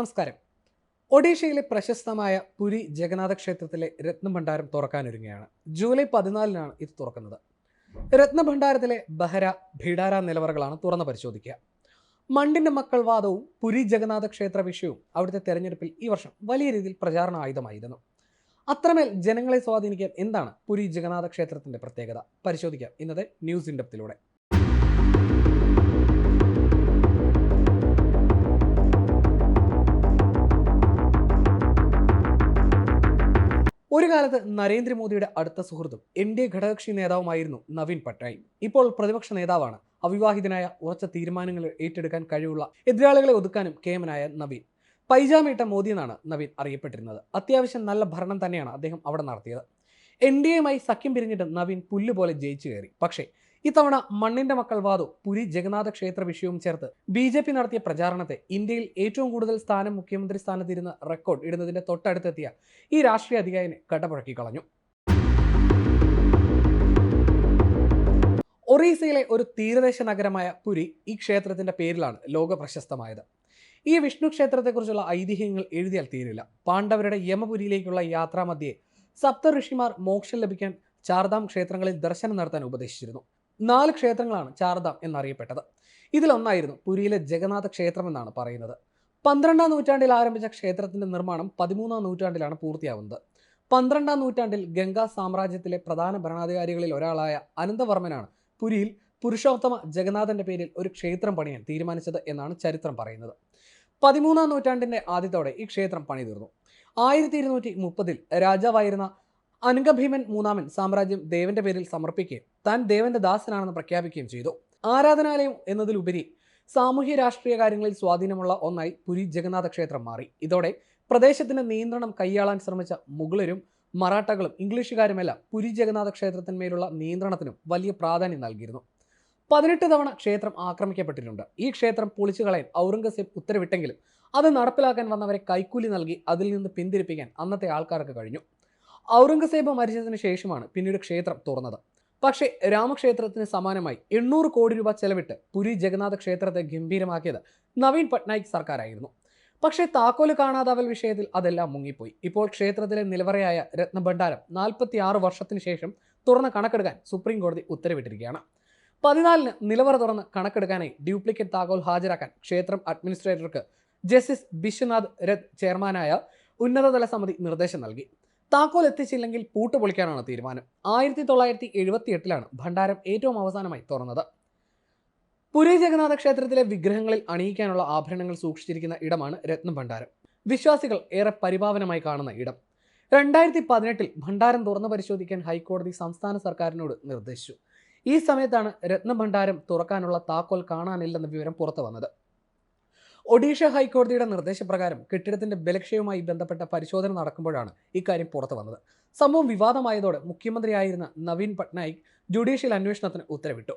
നമസ്കാരം. ഒഡീഷയിലെ പ്രശസ്തമായ പുരി ജഗന്നാഥ ക്ഷേത്രത്തിലെ രത്നഭണ്ഡാരം തുറക്കാനൊരുങ്ങുകയാണ്. ജൂലൈ പതിനാലിനാണ് ഇത് തുറക്കുന്നത്. രത്നഭണ്ഡാരത്തിലെ ബഹര ഭീഡാര നിലവറകളാണ് തുറന്ന് പരിശോധിക്കുക. മണ്ണിന്റെ മക്കൾ വാദവും പുരി ജഗന്നാഥ ക്ഷേത്ര വിഷയവും അവിടുത്തെ തെരഞ്ഞെടുപ്പിൽ ഈ വർഷം വലിയ രീതിയിൽ പ്രചാരണ ആയുധമായിരുന്നു. അത്രമേൽ ജനങ്ങളെ സ്വാധീനിക്കാൻ എന്താണ് പുരി ജഗന്നാഥ ക്ഷേത്രത്തിന്റെ പ്രത്യേകത? പരിശോധിക്കാം ഇന്നത്തെ ന്യൂസ് ഇൻഡപ്തിലൂടെ. ഒരു കാലത്ത് നരേന്ദ്രമോദിയുടെ അടുത്ത സുഹൃത്തും എൻ ഡി എ ഘടകകക്ഷി നേതാവുമായിരുന്നു നവീൻ പട്നായിക്. ഇപ്പോൾ പ്രതിപക്ഷ നേതാവാണ്. അവിവാഹിതനായ ഉറച്ച തീരുമാനങ്ങൾ ഏറ്റെടുക്കാൻ കഴിവുള്ള എതിരാളികളെ ഒതുക്കാനും കേമനായ നവീൻ. പൈജാമിട്ട മോദി എന്നാണ് നവീൻ അറിയപ്പെട്ടിരുന്നത്. അത്യാവശ്യം നല്ല ഭരണം തന്നെയാണ് അദ്ദേഹം അവിടെ നടത്തിയത്. എൻ ഡി എയുമായി സഖ്യം പിരിഞ്ഞിട്ട് നവീൻ പുല്ലുപോലെ ജയിച്ചു കയറി. പക്ഷേ ഇത്തവണ മണ്ണിന്റെ മക്കൾ വാദോ പുരി ജഗന്നാഥ ക്ഷേത്ര വിഷയവും ചേർത്ത് ബി ജെ പി നടത്തിയ പ്രചാരണത്തെ ഇന്ത്യയിൽ ഏറ്റവും കൂടുതൽ സ്ഥാനം മുഖ്യമന്ത്രി സ്ഥാനത്തിരുന്ന് റെക്കോർഡ് ഇടുന്നതിന്റെ തൊട്ടടുത്തെത്തിയ ഈ രാഷ്ട്രീയ അധികാരിനെ കടപുഴക്കി കളഞ്ഞു. ഒറീസയിലെ ഒരു തീരദേശ നഗരമായ പുരി ഈ ക്ഷേത്രത്തിന്റെ പേരിലാണ് ലോക പ്രശസ്തമായത്. ഈ വിഷ്ണു ക്ഷേത്രത്തെക്കുറിച്ചുള്ള ഐതിഹ്യങ്ങൾ എഴുതിയാൽ തീരില്ല. പാണ്ഡവരുടെ യമപുരിയിലേക്കുള്ള യാത്രാമധ്യേ സപ്ത ഋഷിമാർ മോക്ഷം ലഭിക്കാൻ ചാർധാം ക്ഷേത്രങ്ങളിൽ ദർശനം നടത്താൻ ഉപദേശിച്ചിരുന്നു. നാല് ക്ഷേത്രങ്ങളാണ് ചാർധാം എന്നറിയപ്പെട്ടത്. ഇതിലൊന്നായിരുന്നു പുരിയിലെ ജഗന്നാഥ ക്ഷേത്രം എന്നാണ് പറയുന്നത്. പന്ത്രണ്ടാം നൂറ്റാണ്ടിൽ ആരംഭിച്ച ക്ഷേത്രത്തിന്റെ നിർമ്മാണം പതിമൂന്നാം നൂറ്റാണ്ടിലാണ് പൂർത്തിയാവുന്നത്. പന്ത്രണ്ടാം നൂറ്റാണ്ടിൽ ഗംഗാ സാമ്രാജ്യത്തിലെ പ്രധാന ഭരണാധികാരികളിൽ ഒരാളായ അനന്തവർമ്മനാണ് പുരിയിൽ പുരുഷോത്തമ ജഗന്നാഥന്റെ പേരിൽ ഒരു ക്ഷേത്രം പണിയാൻ തീരുമാനിച്ചത് എന്നാണ് ചരിത്രം പറയുന്നത്. പതിമൂന്നാം നൂറ്റാണ്ടിന്റെ ആദ്യത്തോടെ ഈ ക്ഷേത്രം പണിതീർന്നു. ആയിരത്തി ഇരുന്നൂറ്റി മുപ്പതിൽ രാജാവായിരുന്ന അനങ്കഭീമൻ മൂന്നാമൻ സാമ്രാജ്യം ദേവന്റെ പേരിൽ സമർപ്പിക്കുകയും താൻ ദേവന്റെ ദാസനാണെന്ന് പ്രഖ്യാപിക്കുകയും ചെയ്തു. ആരാധനാലയം എന്നതിലുപരി സാമൂഹ്യ രാഷ്ട്രീയ കാര്യങ്ങളിൽ സ്വാധീനമുള്ള ഒന്നായി പുരി ജഗന്നാഥ ക്ഷേത്രം മാറി. ഇതോടെ പ്രദേശത്തിന്റെ നിയന്ത്രണം കൈയാളാൻ ശ്രമിച്ച മുഗളരും മറാഠകളും ഇംഗ്ലീഷുകാരുമെല്ലാം പുരി ജഗന്നാഥ ക്ഷേത്രത്തിന്മേലുള്ള നിയന്ത്രണത്തിനും വലിയ പ്രാധാന്യം നൽകിയിരുന്നു. പതിനെട്ട് തവണ ക്ഷേത്രം ആക്രമിക്കപ്പെട്ടിട്ടുണ്ട്. ഈ ക്ഷേത്രം പൊളിച്ചു കളയാൻ ഔറംഗസേബ് ഉത്തരവിട്ടെങ്കിലും അത് നടപ്പിലാക്കാൻ വന്നവരെ കൈക്കൂലി നൽകി അതിൽ നിന്ന് പിന്തിരിപ്പിക്കാൻ അന്നത്തെ ആൾക്കാർക്ക് കഴിഞ്ഞു. ഔറംഗസേബ് മരിച്ചതിന് ശേഷമാണ് പിന്നീട് ക്ഷേത്രം തുറന്നത്. പക്ഷേ രാമക്ഷേത്രത്തിന് സമാനമായി എണ്ണൂറ് കോടി രൂപ ചെലവിട്ട് പുരി ജഗന്നാഥ ക്ഷേത്രത്തെ ഗംഭീരമാക്കിയത് നവീൻ പട്നായിക് സർക്കാരായിരുന്നു. പക്ഷേ താക്കോൽ കാണാതാവൽ വിഷയത്തിൽ അതെല്ലാം മുങ്ങിപ്പോയി. ഇപ്പോൾ ക്ഷേത്രത്തിലെ നിലവറയായ രത്നഭണ്ഡാരം നാൽപ്പത്തി ആറ് വർഷത്തിന് ശേഷം തുറന്ന് കണക്കെടുക്കാൻ സുപ്രീം കോടതി ഉത്തരവിട്ടിരിക്കുകയാണ്. പതിനാലിന് നിലവറ തുറന്ന് കണക്കെടുക്കാനായി ഡ്യൂപ്ലിക്കേറ്റ് താക്കോൽ ഹാജരാക്കാൻ ക്ഷേത്രം അഡ്മിനിസ്ട്രേറ്റർക്ക് ജസ്റ്റിസ് ബിശ്വനാഥ് രത്ത് ചെയർമാനായ ഉന്നതതല സമിതി നിർദ്ദേശം നൽകി. താക്കോൽ എത്തിച്ചില്ലെങ്കിൽ പൂട്ട് പൊളിക്കാനാണ് തീരുമാനം. ആയിരത്തി തൊള്ളായിരത്തി എഴുപത്തി എട്ടിലാണ് ഭണ്ഡാരം ഏറ്റവും അവസാനമായി തുറന്നത്. പുരി ജഗന്നാഥ ക്ഷേത്രത്തിലെ വിഗ്രഹങ്ങളിൽ അണിയിക്കാനുള്ള ആഭരണങ്ങൾ സൂക്ഷിച്ചിരിക്കുന്ന ഇടമാണ് രത്നം ഭണ്ഡാരം. വിശ്വാസികൾ ഏറെ പരിപാവനമായി കാണുന്ന ഇടം. രണ്ടായിരത്തി പതിനെട്ടിൽ ഭണ്ഡാരം തുറന്നു പരിശോധിക്കാൻ ഹൈക്കോടതി സംസ്ഥാന സർക്കാരിനോട് നിർദ്ദേശിച്ചു. ഈ സമയത്താണ് രത്നഭണ്ഡാരം തുറക്കാനുള്ള താക്കോൽ കാണാനില്ലെന്ന വിവരം പുറത്തു വന്നത് ഒഡീഷ ഹൈക്കോടതിയുടെ നിർദ്ദേശപ്രകാരം കെട്ടിടത്തിന്റെ ബലക്ഷയവുമായി ബന്ധപ്പെട്ട പരിശോധന നടക്കുമ്പോഴാണ് ഇക്കാര്യം പുറത്തു വന്നത്. സംഭവം വിവാദമായതോടെ മുഖ്യമന്ത്രിയായിരുന്ന നവീൻ പട്നായിക് ജുഡീഷ്യൽ അന്വേഷണത്തിന് ഉത്തരവിട്ടു.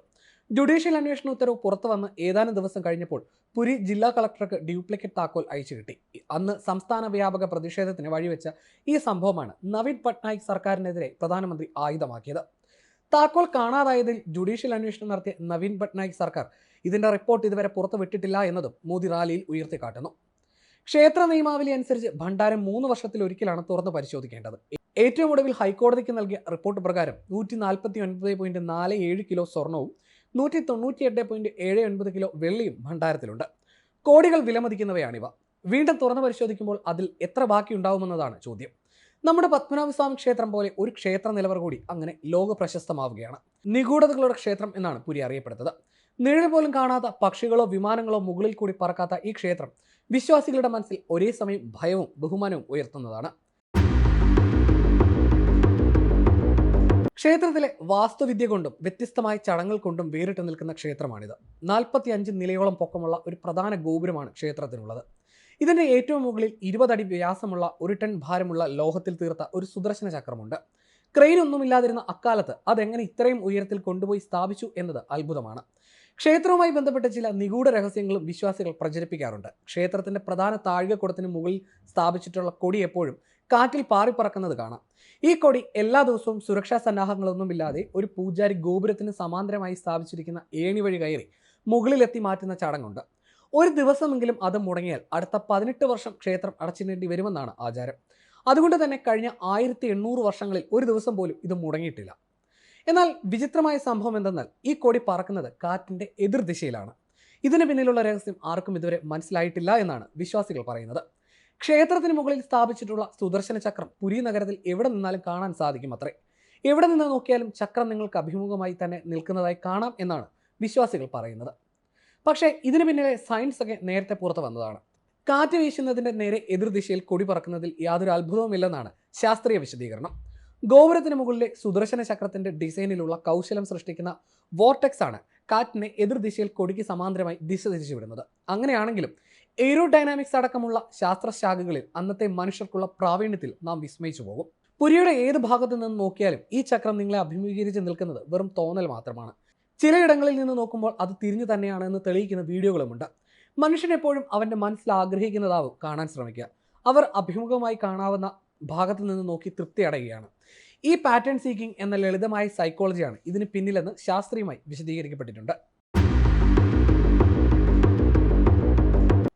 ജുഡീഷ്യൽ അന്വേഷണ ഉത്തരവ് പുറത്തു വന്ന് ഏതാനും ദിവസം കഴിഞ്ഞപ്പോൾ പുരി ജില്ലാ കളക്ടർക്ക് ഡ്യൂപ്ലിക്കേറ്റ് താക്കോൽ അയച്ചു കിട്ടി. അന്ന് സംസ്ഥാന വ്യാപക പ്രതിഷേധത്തിന് വഴിവെച്ച ഈ സംഭവമാണ് നവീൻ പട്നായിക് സർക്കാരിനെതിരെ പ്രധാനമന്ത്രി ആയുധമാക്കിയത്. താക്കോൽ കാണാതായതിൽ ജുഡീഷ്യൽ അന്വേഷണം നടത്തിയ നവീൻ പട്നായിക് സർക്കാർ ഇതിന്റെ റിപ്പോർട്ട് ഇതുവരെ പുറത്തുവിട്ടിട്ടില്ല എന്നതും മോദി റാലിയിൽ ഉയർത്തിക്കാട്ടുന്നു. ക്ഷേത്ര നിയമാവലി അനുസരിച്ച് ഭണ്ഡാരം മൂന്ന് വർഷത്തിൽ ഒരിക്കലാണ് തുറന്ന് പരിശോധിക്കേണ്ടത്. ഏറ്റവും ഒടുവിൽ ഹൈക്കോടതിക്ക് നൽകിയ റിപ്പോർട്ട് പ്രകാരം നൂറ്റി നാൽപ്പത്തി ഒൻപത് പോയിന്റ് നാല് ഏഴ് കിലോ സ്വർണവും നൂറ്റി തൊണ്ണൂറ്റി എട്ട് പോയിന്റ് ഏഴ് ഒൻപത് കിലോ വെള്ളിയും ഭണ്ഡാരത്തിലുണ്ട്. കോടികൾ വിലമതിക്കുന്നവയാണിവ വീണ്ടും തുറന്നു പരിശോധിക്കുമ്പോൾ അതിൽ എത്ര ബാക്കിയുണ്ടാവുമെന്നതാണ് ചോദ്യം. നമ്മുടെ പത്മനാഭസ്വാമി ക്ഷേത്രം പോലെ ഒരു ക്ഷേത്ര നിലവർ കൂടി അങ്ങനെ ലോക പ്രശസ്തമാവുകയാണ്. നിഗൂഢതകളുടെ ക്ഷേത്രം എന്നാണ് പുരി അറിയപ്പെടുന്നത്. നിഴൽ പോലും കാണാത്ത പക്ഷികളോ വിമാനങ്ങളോ മുകളിൽ കൂടി പറക്കാത്ത ഈ ക്ഷേത്രം വിശ്വാസികളുടെ മനസ്സിൽ ഒരേ സമയം ഭയവും ബഹുമാനവും ഉയർത്തുന്നതാണ്. ക്ഷേത്രത്തിലെ വാസ്തുവിദ്യ കൊണ്ടും വ്യത്യസ്തമായ ചടങ്ങുകൾ കൊണ്ടും വേറിട്ട് നിൽക്കുന്ന ക്ഷേത്രമാണിത്. നാൽപ്പത്തി അഞ്ച് നിലയോളം പൊക്കമുള്ള ഒരു പ്രധാന ഗോപുരമാണ് ക്ഷേത്രത്തിനുള്ളത്. ഇതിന്റെ ഏറ്റവും മുകളിൽ ഇരുപതടി വ്യാസമുള്ള ഒരു ടൺ ഭാരമുള്ള ലോഹത്തിൽ തീർത്ത ഒരു സുദർശന ചക്രമുണ്ട്. ക്രെയിൻ ഒന്നുമില്ലാതിരുന്ന അക്കാലത്ത് അതെങ്ങനെ ഇത്രയും ഉയരത്തിൽ കൊണ്ടുപോയി സ്ഥാപിച്ചു എന്നത് അത്ഭുതമാണ്. ക്ഷേത്രവുമായി ബന്ധപ്പെട്ട ചില നിഗൂഢ രഹസ്യങ്ങളും വിശ്വാസികൾ പ്രചരിപ്പിക്കാറുണ്ട്. ക്ഷേത്രത്തിന്റെ പ്രധാന താഴികക്കുടത്തിന് മുകളിൽ സ്ഥാപിച്ചിട്ടുള്ള കൊടി എപ്പോഴും കാറ്റിൽ പാറിപ്പറക്കുന്നത് കാണാം. ഈ കൊടി എല്ലാ ദിവസവും സുരക്ഷാ സന്നാഹങ്ങളൊന്നുമില്ലാതെ ഒരു പൂജാരി ഗോപുരത്തിന് സമാന്തരമായി സ്ഥാപിച്ചിരിക്കുന്ന ഏണി വഴി കയറി മുകളിലെത്തി മാറ്റുന്ന ചടങ്ങുണ്ട്. ഒരു ദിവസമെങ്കിലും അത് മുടങ്ങിയാൽ അടുത്ത പതിനെട്ട് വർഷം ക്ഷേത്രം അടച്ചിടേണ്ടി വരുമെന്നാണ് ആചാരം. അതുകൊണ്ട് തന്നെ കഴിഞ്ഞ ആയിരത്തി എണ്ണൂറ് വർഷങ്ങളിൽ ഒരു ദിവസം പോലും ഇത് മുടങ്ങിയിട്ടില്ല. എന്നാൽ വിചിത്രമായ സംഭവം എന്തെന്നാൽ ഈ കൊടി പറക്കുന്നത് കാറ്റിന്റെ എതിർദിശയിലാണ് ഇതിന് പിന്നിലുള്ള രഹസ്യം ആർക്കും ഇതുവരെ മനസ്സിലായിട്ടില്ല എന്നാണ് വിശ്വാസികൾ പറയുന്നത്. ക്ഷേത്രത്തിന് മുകളിൽ സ്ഥാപിച്ചിട്ടുള്ള സുദർശന ചക്രം പുരി നഗരത്തിൽ എവിടെ നിന്നാലും കാണാൻ സാധിക്കും അത്രേ എവിടെ നിന്ന് നോക്കിയാലും ചക്രം നിങ്ങൾക്ക് അഭിമുഖമായി തന്നെ നിൽക്കുന്നതായി കാണാം എന്നാണ് വിശ്വാസികൾ പറയുന്നത്. പക്ഷേ ഇതിന് പിന്നിലെ സയൻസ് ഒക്കെ നേരത്തെ പുറത്തു വന്നതാണ്. കാറ്റ് വീശുന്നതിന്റെ നേരെ എതിർദിശയിൽ കൊടി പറക്കുന്നതിൽ യാതൊരു അത്ഭുതവുമില്ലെന്നാണ് ശാസ്ത്രീയ വിശദീകരണം. ഗോപുരത്തിന് മുകളിലെ സുദർശന ചക്രത്തിന്റെ ഡിസൈനിലുള്ള കൗശലം സൃഷ്ടിക്കുന്ന വോർട്ടെക്സ് ആണ് കാറ്റിനെ എതിർദിശയിൽ കൊടിക്ക് സമാന്തരമായി ദിശ തിരിച്ചുവിടുന്നത് അങ്ങനെയാണെങ്കിലും എയ്റോഡൈനാമിക്സ് അടക്കമുള്ള ശാസ്ത്രശാഖകളിൽ അന്നത്തെ മനുഷ്യർക്കുള്ള പ്രാവീണ്യത്തിൽ നാം വിസ്മയിച്ചു പോകും. പുരിയുടെ ഏത് ഭാഗത്തു നിന്ന് നോക്കിയാലും ഈ ചക്രം നിങ്ങളെ അഭിമുഖീകരിച്ച് നിൽക്കുന്നത് വെറും തോന്നൽ മാത്രമാണ്. ചിലയിടങ്ങളിൽ നിന്ന് നോക്കുമ്പോൾ അത് തിരിഞ്ഞു തന്നെയാണ് എന്ന് തെളിയിക്കുന്ന വീഡിയോകളുമുണ്ട്. മനുഷ്യൻ എപ്പോഴും അവന്റെ മനസ്സിൽ ആഗ്രഹിക്കുന്നതാവും കാണാൻ ശ്രമിക്കുക. അവർ അഭിമുഖമായി കാണാവുന്ന ഭാഗത്ത് നിന്ന് നോക്കി തൃപ്തി അടയുകയാണ്. ഈ പാറ്റേൺ സീക്കിംഗ് എന്ന ലളിതമായ സൈക്കോളജിയാണ് ഇതിന് പിന്നിലെന്ന് ശാസ്ത്രീയമായി വിശദീകരിക്കപ്പെട്ടിട്ടുണ്ട്.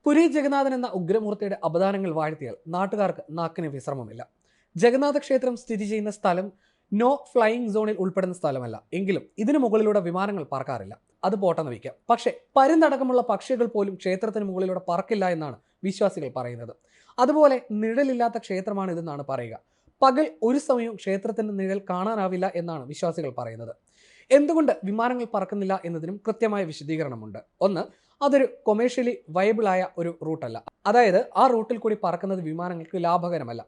പുരി ജഗന്നാഥൻ എന്ന ഉഗ്രമൂർത്തിയുടെ അപദാനങ്ങൾ വാഴ്ത്തിയാൽ നാട്ടുകാർക്ക് നാക്കിന് വിശ്രമമില്ല. ജഗന്നാഥ ക്ഷേത്രം സ്ഥിതി ചെയ്യുന്ന സ്ഥലം നോ ഫ്ലൈയിങ് സോണിൽ ഉൾപ്പെടുന്ന സ്ഥലമല്ല. എങ്കിലും ഇതിനു മുകളിലൂടെ വിമാനങ്ങൾ പറക്കാറില്ല. അത് പോട്ടെന്ന് വയ്ക്കാം. പക്ഷേ പരുന്തടക്കമുള്ള പക്ഷികൾ പോലും ക്ഷേത്രത്തിന് മുകളിലൂടെ പറക്കില്ല എന്നാണ് വിശ്വാസികൾ പറയുന്നത്. അതുപോലെ നിഴലില്ലാത്ത ക്ഷേത്രമാണ് ഇതെന്നാണ് പറയുക. പകൽ ഒരു സമയവും ക്ഷേത്രത്തിന്റെ നിഴൽ കാണാനാവില്ല എന്നാണ് വിശ്വാസികൾ പറയുന്നത്. എന്തുകൊണ്ട് വിമാനങ്ങൾ പറക്കുന്നില്ല എന്നതിനും കൃത്യമായ വിശദീകരണമുണ്ട്. ഒന്ന് അതൊരു കൊമേഴ്ഷ്യലി വയബിൾ ആയ ഒരു റൂട്ടല്ല അതായത് ആ റൂട്ടിൽ കൂടി പറക്കുന്നത് വിമാനങ്ങൾക്ക് ലാഭകരമല്ല.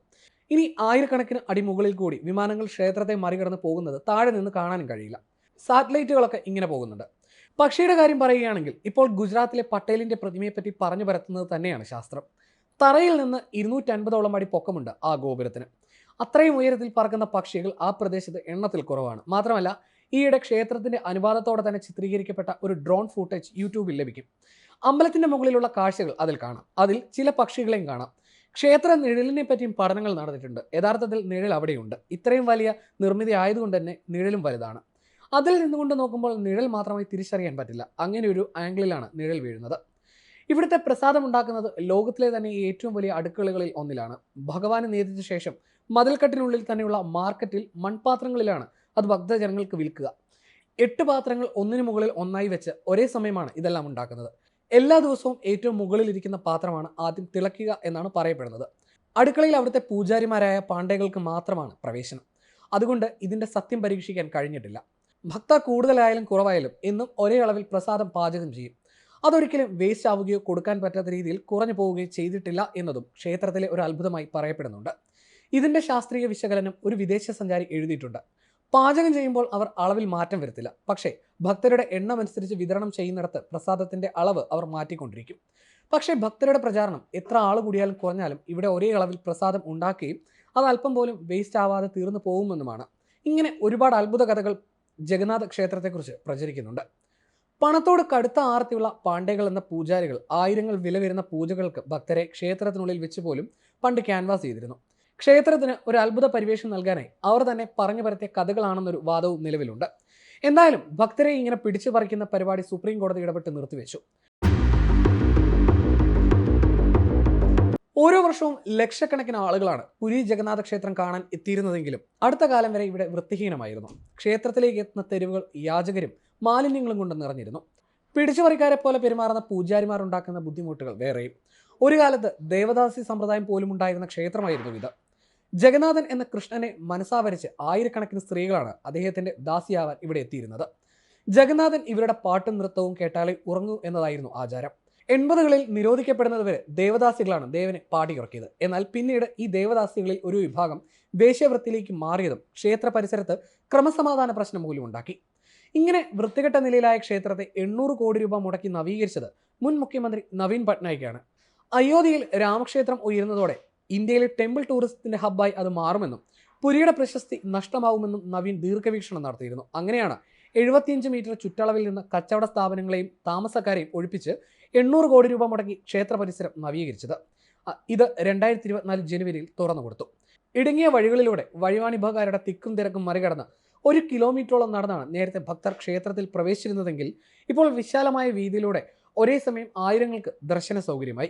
ഇനി ആയിരക്കണക്കിന് അടിമുകളിൽ കൂടി വിമാനങ്ങൾ ക്ഷേത്രത്തെ മറികടന്ന് പോകുന്നത് താഴെ നിന്ന് കാണാനും കഴിയില്ല. സാറ്റലൈറ്റുകളൊക്കെ ഇങ്ങനെ പോകുന്നുണ്ട്. പക്ഷിയുടെ കാര്യം പറയുകയാണെങ്കിൽ ഇപ്പോൾ ഗുജറാത്തിലെ പട്ടേലിന്റെ പ്രതിമയെപ്പറ്റി പറഞ്ഞു പരത്തുന്നത് തന്നെയാണ് ശാസ്ത്രം. തറയിൽ നിന്ന് ഇരുന്നൂറ്റൻപതോളം അടി പൊക്കമുണ്ട് ആ ഗോപുരത്തിന്. അത്രയും ഉയരത്തിൽ പറക്കുന്ന പക്ഷികൾ ആ പ്രദേശത്ത് എണ്ണത്തിൽ കുറവാണ്. മാത്രമല്ല ഈയിടെ ക്ഷേത്രത്തിന്റെ അനുവാദത്തോടെ തന്നെ ചിത്രീകരിക്കപ്പെട്ട ഒരു ഡ്രോൺ ഫൂട്ടേജ് യൂട്യൂബിൽ ലഭിക്കും. അമ്പലത്തിന്റെ മുകളിലുള്ള കാഴ്ചകൾ അതിൽ കാണാം. അതിൽ ചില പക്ഷികളെയും കാണാം. ക്ഷേത്ര നിഴലിനെ പറ്റിയും പഠനങ്ങൾ നടന്നിട്ടുണ്ട്. യഥാർത്ഥത്തിൽ നിഴൽ അവിടെയുണ്ട്. ഇത്രയും വലിയ നിർമ്മിതി ആയതുകൊണ്ട് തന്നെ നിഴലും വലുതാണ്. അതിൽ നിന്നുകൊണ്ട് നോക്കുമ്പോൾ നിഴൽ മാത്രമായി തിരിച്ചറിയാൻ പറ്റില്ല. അങ്ങനെ ഒരു ആംഗിളിലാണ് നിഴൽ വീഴുന്നത്. ഇവിടുത്തെ പ്രസാദം ഉണ്ടാക്കുന്നത് ലോകത്തിലെ തന്നെ ഏറ്റവും വലിയ അടുക്കളകളിൽ ഒന്നിലാണ്. ഭഗവാനെ നേതിച്ച ശേഷം മതിൽക്കെട്ടിനുള്ളിൽ തന്നെയുള്ള മാർക്കറ്റിൽ മൺപാത്രങ്ങളിലാണ് അത് ഭക്തജനങ്ങൾക്ക് വിൽക്കുക. എട്ട് പാത്രങ്ങൾ ഒന്നിനു മുകളിൽ ഒന്നായി വെച്ച് ഒരേ സമയമാണ് ഇതെല്ലാം ഉണ്ടാക്കുന്നത്. എല്ലാ ദിവസവും ഏറ്റവും മുകളിൽ ഇരിക്കുന്ന പാത്രമാണ് ആദ്യം തിളക്കുക എന്നാണ് പറയപ്പെടുന്നത്. അടുക്കളയിൽ അവിടുത്തെ പൂജാരിമാരായ പാണ്ഡേകൾക്ക് മാത്രമാണ് പ്രവേശനം. അതുകൊണ്ട് ഇതിന്റെ സത്യം പരീക്ഷിക്കാൻ കഴിഞ്ഞിട്ടില്ല. ഭക്ത കൂടുതലായാലും കുറവായാലും എന്നും ഒരേ അളവിൽ പ്രസാദം പാചകം ചെയ്യും. അതൊരിക്കലും വേസ്റ്റ് ആവുകയോ കൊടുക്കാൻ പറ്റാത്ത രീതിയിൽ കുറഞ്ഞു പോവുകയോ ചെയ്തിട്ടില്ല എന്നതും ക്ഷേത്രത്തിലെ ഒരു അത്ഭുതമായി പറയപ്പെടുന്നുണ്ട്. ഇതിന്റെ ശാസ്ത്രീയ വിശകലനം ഒരു വിദേശ സഞ്ചാരി എഴുതിയിട്ടുണ്ട്. പാചകം ചെയ്യുമ്പോൾ അവർ അളവിൽ മാറ്റം വരുത്തില്ല. പക്ഷേ ഭക്തരുടെ എണ്ണം അനുസരിച്ച് വിതരണം ചെയ്യുന്നിടത്ത് പ്രസാദത്തിന്റെ അളവ് അവർ മാറ്റിക്കൊണ്ടിരിക്കും. പക്ഷേ ഭക്തരുടെ പ്രചാരണം എത്ര ആൾ കൂടിയാലും കുറഞ്ഞാലും ഇവിടെ ഒരേ അളവിൽ പ്രസാദം ഉണ്ടാക്കുകയും അത് അല്പം പോലും വേസ്റ്റ് ആവാതെ തീർന്നു പോകുമെന്നുമാണ്. ഇങ്ങനെ ഒരുപാട് അത്ഭുത കഥകൾ ജഗന്നാഥ ക്ഷേത്രത്തെക്കുറിച്ച് പ്രചരിക്കുന്നുണ്ട്. പണത്തോട് കടുത്ത ആർത്തിയുള്ള പാണ്ഡേകൾ എന്ന പൂജാരികൾ ആയിരങ്ങൾ വില വരുന്ന പൂജകൾക്ക് ഭക്തരെ ക്ഷേത്രത്തിനുള്ളിൽ വെച്ച് പോലും പണ്ട് ക്യാൻവാസ് ചെയ്തിരുന്നു. ക്ഷേത്രത്തിന് ഒരു അത്ഭുത പരിവേഷം നൽകാനായി അവർ തന്നെ പറഞ്ഞു പരത്തിയ കഥകളാണെന്നൊരു വാദവും നിലവിലുണ്ട്. എന്തായാലും ഭക്തരെ ഇങ്ങനെ പിടിച്ചു പറിക്കുന്ന പരിപാടി സുപ്രീം കോടതി ഇടപെട്ട് നിർത്തിവെച്ചു. ഓരോ വർഷവും ലക്ഷക്കണക്കിന് ആളുകളാണ് പുരി ജഗന്നാഥ ക്ഷേത്രം കാണാൻ എത്തിയിരുന്നതെങ്കിലും അടുത്ത കാലം വരെ ഇവിടെ വൃത്തിഹീനമായിരുന്നു. ക്ഷേത്രത്തിലേക്ക് എത്തുന്ന തെരുവുകൾ യാചകരും മാലിന്യങ്ങളും കൊണ്ട് നിറഞ്ഞിരുന്നു. പിടിച്ചുപറിക്കാരെ പോലെ പെരുമാറുന്ന പൂജാരിമാർ ഉണ്ടാക്കുന്ന ബുദ്ധിമുട്ടുകൾ വേറെയും. ഒരു കാലത്ത് ദേവദാസി സമ്പ്രദായം പോലും ഉണ്ടായിരുന്ന ക്ഷേത്രമായിരുന്നു ഇത്. ജഗന്നാഥൻ എന്ന കൃഷ്ണനെ മനസ്സാവരിച്ച് ആയിരക്കണക്കിന് സ്ത്രീകളാണ് അദ്ദേഹത്തിന്റെ ദാസിയാവാൻ ഇവിടെ എത്തിയിരുന്നത്. ജഗന്നാഥൻ ഇവരുടെ പാട്ടും നൃത്തവും കേട്ടാലേ ഉറങ്ങൂ എന്നതായിരുന്നു ആചാരം. എൺപതുകളിൽ നിരോധിക്കപ്പെടുന്നതുവരെ ദേവദാസികളാണ് ദേവനെ പാടിയുറക്കിയത് എന്നാൽ പിന്നീട് ഈ ദേവദാസികളിൽ ഒരു വിഭാഗം ദേശീയവൃത്തിയിലേക്ക് മാറിയതും ക്ഷേത്ര പരിസരത്ത് ക്രമസമാധാന പ്രശ്നം മൂലം ഉണ്ടാക്കി. ഇങ്ങനെ വൃത്തികെട്ട നിലയിലായ ക്ഷേത്രത്തെ എണ്ണൂറ് കോടി രൂപ മുടക്കി നവീകരിച്ചത് മുൻ മുഖ്യമന്ത്രി നവീൻ പട്നായിക്കാണ് അയോധ്യയിൽ രാമക്ഷേത്രം ഉയരുന്നതോടെ ഇന്ത്യയിലെ ടെമ്പിൾ ടൂറിസത്തിന്റെ ഹബ്ബായി അത് മാറുമെന്നും പുരിയുടെ പ്രശസ്തി നഷ്ടമാവുമെന്നും നവീൻ ദീർഘവീക്ഷണം നടത്തിയിരുന്നു. അങ്ങനെയാണ് എഴുപത്തിയഞ്ച് മീറ്റർ ചുറ്റളവിൽ നിന്ന് കച്ചവട സ്ഥാപനങ്ങളെയും താമസക്കാരെയും ഒഴിപ്പിച്ച് എണ്ണൂറ് കോടി രൂപ മുടക്കി ക്ഷേത്ര പരിസരം നവീകരിച്ചത്. ഇത് രണ്ടായിരത്തി ഇരുപത്തിനാല് ജനുവരിയിൽ തുറന്നു കൊടുത്തു. ഇടുങ്ങിയ വഴികളിലൂടെ വഴിവാണിഭക്കാരുടെ തിക്കും തിരക്കും മറികടന്ന് ഒരു കിലോമീറ്ററോളം നടന്നാണ് നേരത്തെ ഭക്തർ ക്ഷേത്രത്തിൽ പ്രവേശിച്ചിരുന്നതെങ്കിൽ ഇപ്പോൾ വിശാലമായ വീതിയിലൂടെ ഒരേ സമയം ആയിരങ്ങൾക്ക് ദർശന സൗകര്യമായി.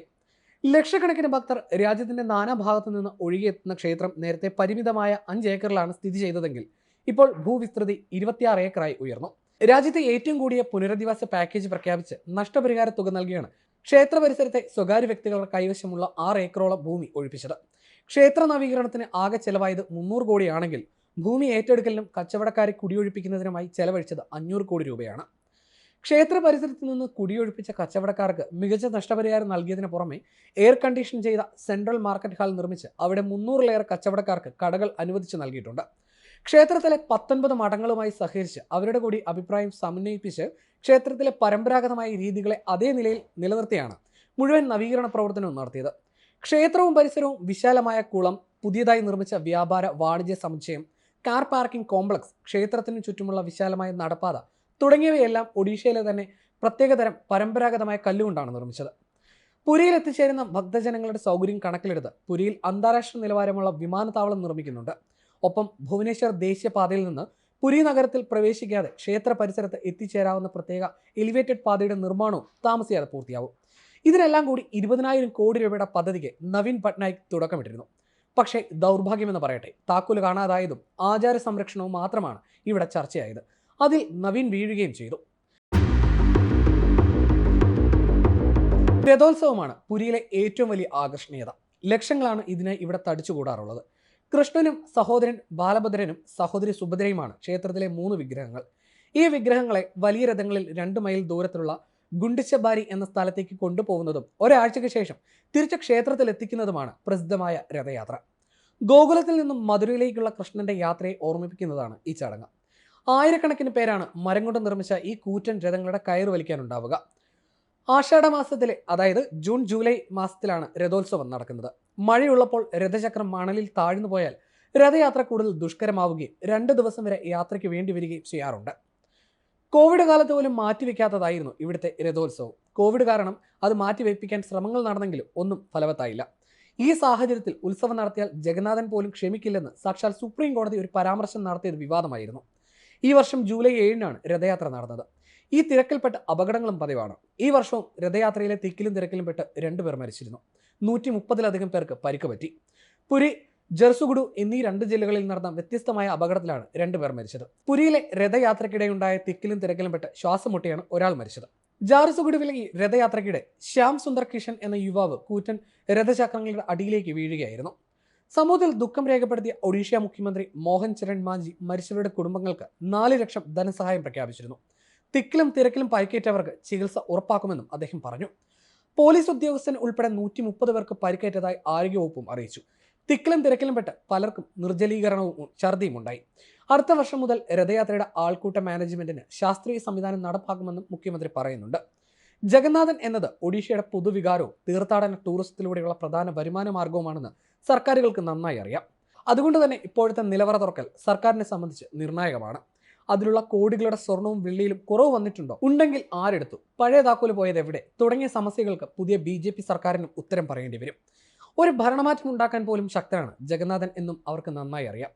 ലക്ഷക്കണക്കിന് ഭക്തർ രാജ്യത്തിന്റെ നാനാഭാഗത്തു നിന്ന് ഒഴുകിയെത്തുന്ന ക്ഷേത്രം നേരത്തെ പരിമിതമായ അഞ്ച് ഏക്കറിലാണ് സ്ഥിതി ചെയ്തതെങ്കിൽ ഇപ്പോൾ ഭൂവിസ്തൃതി ഇരുപത്തിയാറ് ഏക്കറായി ഉയർന്നു. രാജ്യത്തെ ഏറ്റവും കൂടിയ പുനരധിവാസ പാക്കേജ് പ്രഖ്യാപിച്ച് നഷ്ടപരിഹാര തുക നൽകിയാണ് ക്ഷേത്ര പരിസരത്തെ സ്വകാര്യ വ്യക്തികളുടെ കൈവശമുള്ള ആറ് ഏക്കറോളം ഭൂമി ഒഴിപ്പിച്ചത്. ക്ഷേത്ര നവീകരണത്തിന് ആകെ ചെലവായത് മുന്നൂറ് കോടിയാണെങ്കിൽ ഭൂമി ഏറ്റെടുക്കലിനും കച്ചവടക്കാരെ കുടിയൊഴിപ്പിക്കുന്നതിനുമായി ചെലവഴിച്ചത് അഞ്ഞൂറ് കോടി രൂപയാണ്. ക്ഷേത്ര പരിസരത്ത് നിന്ന് കുടിയൊഴിപ്പിച്ച കച്ചവടക്കാർക്ക് മികച്ച നഷ്ടപരിഹാരം നൽകിയതിന് പുറമെ എയർ കണ്ടീഷൻ ചെയ്ത സെൻട്രൽ മാർക്കറ്റ് ഹാൾ നിർമ്മിച്ച് അവിടെ മുന്നൂറിലേറെ കച്ചവടക്കാർക്ക് കടകൾ അനുവദിച്ചു നൽകിയിട്ടുണ്ട്. ക്ഷേത്രത്തിലെ പത്തൊൻപത് മഠങ്ങളുമായി സഹകരിച്ച് അവരുടെ കൂടി അഭിപ്രായം സമന്വയിപ്പിച്ച് ക്ഷേത്രത്തിലെ പരമ്പരാഗതമായ രീതികളെ അതേ നിലയിൽ നിലനിർത്തിയാണ് മുഴുവൻ നവീകരണ പ്രവർത്തനവും നടത്തിയത്. ക്ഷേത്രവും പരിസരവും വിശാലമായ കുളം പുതിയതായി നിർമ്മിച്ച വ്യാപാര വാണിജ്യ സമുച്ചയം കാർ പാർക്കിംഗ് കോംപ്ലക്സ് ക്ഷേത്രത്തിനു ചുറ്റുമുള്ള വിശാലമായ നടപ്പാത തുടങ്ങിയവയെല്ലാം ഒഡീഷയിലെ തന്നെ പ്രത്യേകതരം പരമ്പരാഗതമായ കല്ലുകൊണ്ടാണ് നിർമ്മിച്ചത്. പുരിയിൽ എത്തിച്ചേരുന്ന ഭക്തജനങ്ങളുടെ സൗകര്യം കണക്കിലെടുത്ത് പുരിയിൽ അന്താരാഷ്ട്ര നിലവാരമുള്ള വിമാനത്താവളം നിർമ്മിക്കുന്നുണ്ട്. ഒപ്പം ഭുവനേശ്വർ ദേശീയപാതയിൽ നിന്ന് പുരി നഗരത്തിൽ പ്രവേശിക്കാതെ ക്ഷേത്ര പരിസരത്ത് എത്തിച്ചേരാവുന്ന പ്രത്യേക എലിവേറ്റഡ് പാതയുടെ നിർമ്മാണവും താമസിയാതെ പൂർത്തിയാവും. ഇതിനെല്ലാം കൂടി ഇരുപതിനായിരം കോടി രൂപയുടെ പദ്ധതിക്ക് നവീൻ പട്നായിക് തുടക്കമിട്ടിരുന്നു. പക്ഷേ ദൗർഭാഗ്യമെന്ന് പറയട്ടെ താക്കോൽ കാണാതായതും ആചാര സംരക്ഷണവും മാത്രമാണ് ഇവിടെ ചർച്ചയായത്. അതിൽ നവീൻ വീഴുകയും ചെയ്തു. രഥോത്സവമാണ് പുരിയിലെ ഏറ്റവും വലിയ ആകർഷണീയത. ലക്ഷങ്ങളാണ് ഇതിനെ ഇവിടെ തടിച്ചുകൂടാറുള്ളത്. കൃഷ്ണനും സഹോദരൻ ബാലഭദ്രനും സഹോദരി സുഭദ്രയുമാണ് ക്ഷേത്രത്തിലെ മൂന്ന് വിഗ്രഹങ്ങൾ. ഈ വിഗ്രഹങ്ങളെ വലിയ രഥങ്ങളിൽ രണ്ട് മൈൽ ദൂരത്തിലുള്ള ഗുണ്ടിച്ചബാരി എന്ന സ്ഥലത്തേക്ക് കൊണ്ടുപോകുന്നതും ഒരാഴ്ചയ്ക്ക് ശേഷം തിരിച്ച് ക്ഷേത്രത്തിൽ എത്തിക്കുന്നതുമാണ് പ്രസിദ്ധമായ രഥയാത്ര. ഗോകുലത്തിൽ നിന്നും മധുരയിലേക്കുള്ള കൃഷ്ണന്റെ യാത്രയെ ഓർമ്മിപ്പിക്കുന്നതാണ് ഈ ചടങ്ങ്. ആയിരക്കണക്കിന് പേരാണ് മരം കൊണ്ട് നിർമ്മിച്ച ഈ കൂറ്റൻ രഥങ്ങളുടെ കയറ് വലിക്കാനുണ്ടാവുക. ആഷാഢ മാസത്തിലെ അതായത് ജൂൺ ജൂലൈ മാസത്തിലാണ് രഥോത്സവം നടക്കുന്നത്. മഴയുള്ളപ്പോൾ രഥചക്രം മണലിൽ താഴ്ന്നു പോയാൽ രഥയാത്ര കൂടുതൽ ദുഷ്കരമാവുകയും രണ്ട് ദിവസം വരെ യാത്രയ്ക്ക് വേണ്ടി വരികയും ചെയ്യാറുണ്ട്. കോവിഡ് കാലത്ത് പോലും മാറ്റിവെക്കാത്തതായിരുന്നു ഇവിടുത്തെ രഥോത്സവം. കോവിഡ് കാരണം അത് മാറ്റിവെപ്പിക്കാൻ ശ്രമങ്ങൾ നടന്നെങ്കിലും ഒന്നും ഫലവത്തായില്ല. ഈ സാഹചര്യത്തിൽ ഉത്സവം നടത്തിയാൽ ജഗന്നാഥൻ പോലും ക്ഷമിക്കില്ലെന്ന് സാക്ഷാൽ സുപ്രീം കോടതി ഒരു പരാമർശം നടത്തിയത് വിവാദമായിരുന്നു. ഈ വർഷം ജൂലൈ ഏഴിനാണ് രഥയാത്ര നടന്നത്. ഈ തിരക്കിൽപ്പെട്ട അപകടങ്ങളും പതിവാണ്. ഈ വർഷവും രഥയാത്രയിലെ തിക്കിലും തിരക്കിലും പെട്ട് രണ്ടുപേർ മരിച്ചിരുന്നു. നൂറ്റി മുപ്പതിലധികം പേർക്ക് പരിക്ക് പറ്റി. പുരി ജർസുഗുഡു എന്നീ രണ്ട് ജില്ലകളിൽ നടന്ന വ്യത്യസ്തമായ അപകടത്തിലാണ് രണ്ടുപേർ മരിച്ചത്. പുരിയിലെ രഥയാത്രയ്ക്കിടെയുണ്ടായ തിക്കിലും തിരക്കിലും പെട്ട് ശ്വാസം മുട്ടിയാണ് ഒരാൾ മരിച്ചത്. ജാർസുഗുഡുവിലെ ഈ രഥയാത്രയ്ക്കിടെ ശ്യാം സുന്ദർ കിഷൻ എന്ന യുവാവ് കൂറ്റൻ രഥചക്രങ്ങളുടെ അടിയിലേക്ക് വീഴുകയായിരുന്നു. സമൂഹത്തിൽ ദുഃഖം രേഖപ്പെടുത്തിയ ഒഡീഷ മുഖ്യമന്ത്രി മോഹൻ ചരൺ മാഞ്ചി മരിച്ചവരുടെ കുടുംബങ്ങൾക്ക് നാല് ലക്ഷം ധനസഹായം പ്രഖ്യാപിച്ചിരുന്നു. തിക്കിലും തിരക്കിലും പരിക്കേറ്റവർക്ക് ചികിത്സ ഉറപ്പാക്കുമെന്നും അദ്ദേഹം പറഞ്ഞു. പോലീസ് ഉദ്യോഗസ്ഥൻ ഉൾപ്പെടെ നൂറ്റി മുപ്പത് പേർക്ക് പരിക്കേറ്റതായി ആരോഗ്യവകുപ്പും അറിയിച്ചു. തിക്കിലും തിരക്കിലും പെട്ട് പലർക്കും നിർജലീകരണവും ഛർദിയും ഉണ്ടായി. അടുത്ത വർഷം മുതൽ രഥയാത്രയുടെ ആൾക്കൂട്ട മാനേജ്മെന്റിന് ശാസ്ത്രീയ സംവിധാനം നടപ്പാക്കുമെന്നും മുഖ്യമന്ത്രി പറയുന്നുണ്ട്. ജഗന്നാഥൻ എന്നത് ഒഡീഷയുടെ പൊതുവികാരവും തീർത്ഥാടന ടൂറിസത്തിലൂടെയുള്ള പ്രധാന വരുമാന മാർഗവുമാണെന്ന് സർക്കാരുകൾക്ക് നന്നായി അറിയാം. അതുകൊണ്ട് തന്നെ ഇപ്പോഴത്തെ നിലവറ തുറക്കൽ സർക്കാരിനെ സംബന്ധിച്ച് നിർണായകമാണ്. അതിലുള്ള കോടികളുടെ സ്വർണവും വെള്ളിയിലും കുറവ് വന്നിട്ടുണ്ടോ? ഉണ്ടെങ്കിൽ ആരെടുത്തു? പഴയ താക്കോൽ പോയത് എവിടെ? തുടങ്ങിയ സമസ്യകൾക്ക് പുതിയ ബി ജെ പി സർക്കാരിനും ഉത്തരം പറയേണ്ടി വരും. ഒരു ഭരണമാറ്റം ഉണ്ടാക്കാൻ പോലും ശക്തനാണ് ജഗന്നാഥൻ എന്നും അവർക്ക് നന്നായി അറിയാം.